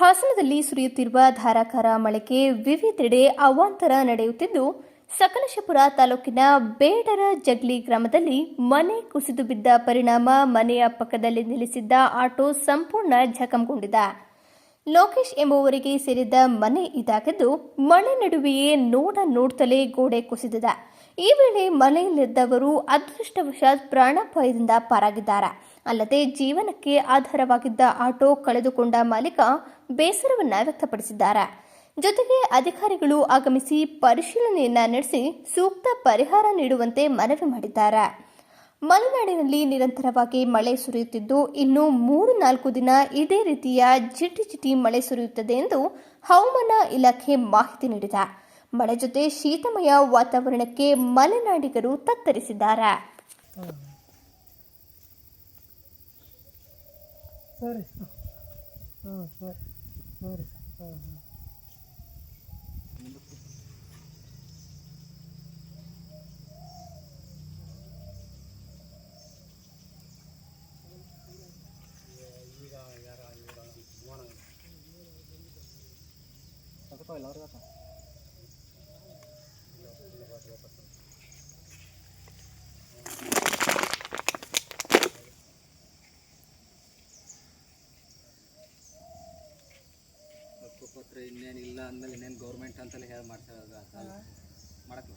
ಹಾಸನದಲ್ಲಿ ಸುರಿಯುತ್ತಿರುವ ಧಾರಾಕಾರ ಮಳೆಗೆ ವಿವಿಧೆಡೆ ಅವಾಂತರ ನಡೆಯುತ್ತಿದ್ದು, ಸಕಲೇಶಪುರ ತಾಲೂಕಿನ ಬೇಡರ ಜಗ್ಲಿ ಗ್ರಾಮದಲ್ಲಿ ಮನೆ ಕುಸಿದು ಬಿದ್ದ ಪರಿಣಾಮ ಮನೆಯ ಪಕ್ಕದಲ್ಲಿ ನಿಲ್ಲಿಸಿದ್ದ ಆಟೋ ಸಂಪೂರ್ಣ ಜಖಂಗೊಂಡಿದೆ. ಲೋಕೇಶ್ ಎಂಬುವರಿಗೆ ಸೇರಿದ ಮನೆ ಇದಾಗಿದ್ದು, ಮಳೆ ನಡುವೆಯೇ ನೋಡ ನೋಡ್ತಲೇ ಗೋಡೆ ಕುಸಿದಿದೆ. ಈ ವೇಳೆ ಮನೆಯಲ್ಲಿದ್ದವರು ಅದೃಷ್ಟವಶಾತ್ ಪ್ರಾಣಾಪಾಯದಿಂದ ಪಾರಾಗಿದ್ದಾರೆ. ಅಲ್ಲದೆ ಜೀವನಕ್ಕೆ ಆಧಾರವಾಗಿದ್ದ ಆಟೋ ಕಳೆದುಕೊಂಡ ಮಾಲೀಕ ಬೇಸರವನ್ನ ವ್ಯಕ್ತಪಡಿಸಿದ್ದಾರೆ. ಜೊತೆಗೆ ಅಧಿಕಾರಿಗಳು ಆಗಮಿಸಿ ಪರಿಶೀಲನೆಯನ್ನ ನಡೆಸಿ ಸೂಕ್ತ ಪರಿಹಾರ ನೀಡುವಂತೆ ಮನವಿ ಮಾಡಿದ್ದಾರೆ. ಮಲೆನಾಡಿನಲ್ಲಿ ನಿರಂತರವಾಗಿ ಮಳೆ ಸುರಿಯುತ್ತಿದ್ದು, ಇನ್ನು ಮೂರು ನಾಲ್ಕು ದಿನ ಇದೇ ರೀತಿಯ ಜಿಟಿ ಜಿಟಿ ಮಳೆ ಸುರಿಯುತ್ತದೆ ಎಂದು ಹವಾಮಾನ ಇಲಾಖೆ ಮಾಹಿತಿ ನೀಡಿದೆ. ಮಳೆ ಜೊತೆ ಶೀತಮಯ ವಾತಾವರಣಕ್ಕೆ ಮಲೆನಾಡಿಗರು ತತ್ತರಿಸಿದ್ದಾರೆ. ಸರಿ ಹಾಂ ಸರಿ ಸರಿ ಹಾಂ ಹಾಂ. ಹಕ್ಕುಪತ್ರ ಇನ್ನೇನು ಇಲ್ಲ ಅಂದಮೇಲೆ ಇನ್ನೇನು ಗೌರ್ಮೆಂಟ್ ಅಂತಲೇ ಹೇಳಿ ಮಾಡ್ತಾರೆ ಮಾಡಕ್ಕೆ